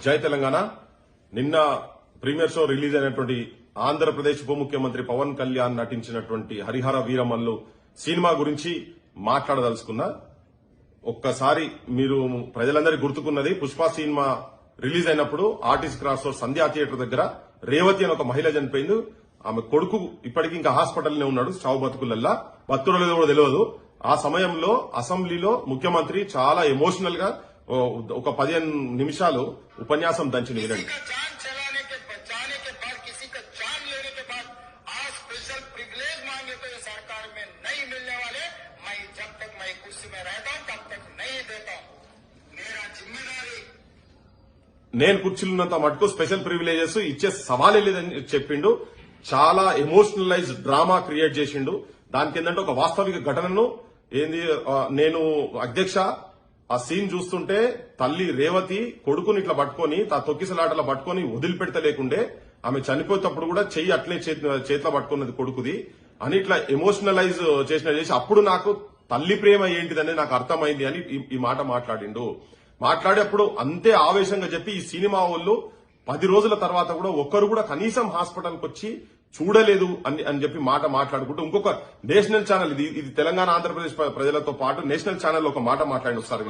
జై తెలంగాణ. నిన్న premiere show release అయినటువంటి ఆంధ్రప్రదేశ్ ఉప ముఖ్యమంత్రి పవన్ కళ్యాణ్ నటించినటువంటి హరిహర వీరమల్లు సినిమా గురించి మాట్లాడదలుచుకున్నా. ఒక్కసారి మీరు ప్రజలందరికీ గుర్తుకున్నది పుష్ప సినిమా రిలీజ్ అయినప్పుడు RTC cross road Sandhya theatre దగ్గర రేవతి అని ఒక మహిళ చనిపోయింది. ఆమె కొడుకు ఇప్పటికీ ఇంకా హాస్పిటల్నే ఉన్నాడు చావు బతుకులల్లా. బతుకులలో కూడా తెలియదు ఆ సమయంలో అసెంబ్లీలో ముఖ్యమంత్రి చాలా ఎమోషనల్గా ఒక పదిహేను నిమిషాలు ఉపన్యాసం దంచి వినండి నేను కూర్చున్నంత మటుకు స్పెషల్ ప్రివిలేజెస్ ఇచ్చే సవాలే లేదని చెప్పిండు. చాలా ఎమోషనలైజ్ డ్రామా క్రియేట్ చేసిండు. దానికి ఏంటంటే ఒక వాస్తవిక ఘటనను ఏంది నేను అధ్యక్ష ఆ సీన్ చూస్తుంటే తల్లి రేవతి కొడుకుని ఇట్లా పట్టుకొని తా తొక్కిసలాటలా పట్టుకొని వదిలిపెడతలేకుండే ఆమె చనిపోయేటప్పుడు కూడా చెయ్యి అట్లే చేతి చేతిలో పట్టుకున్నది కొడుకుది. అని ఇట్లా ఎమోషనలైజ్ చేసిన చేసి అప్పుడు నాకు తల్లి ప్రేమ ఏంటిదని నాకు అర్థమైంది అని ఈ- ఈ మాట మాట్లాడిండు. మాట్లాడేప్పుడు అంతే ఆవేశంగా చెప్పి ఈ సినిమా వాళ్ళు పది రోజుల తర్వాత కూడా ఒక్కరు కూడా కనీసం హాస్పిటల్కి వచ్చి చూడలేదు అని అని చెప్పి మాట మాట్లాడుకుంటూ ఇంకొక నేషనల్ ఛానల్ ఇది ఇది తెలంగాణ ఆంధ్రప్రదేశ్ ప్రజలతో పాటు నేషనల్ ఛానల్ ఒక మాట మాట్లాడి ఒకసారి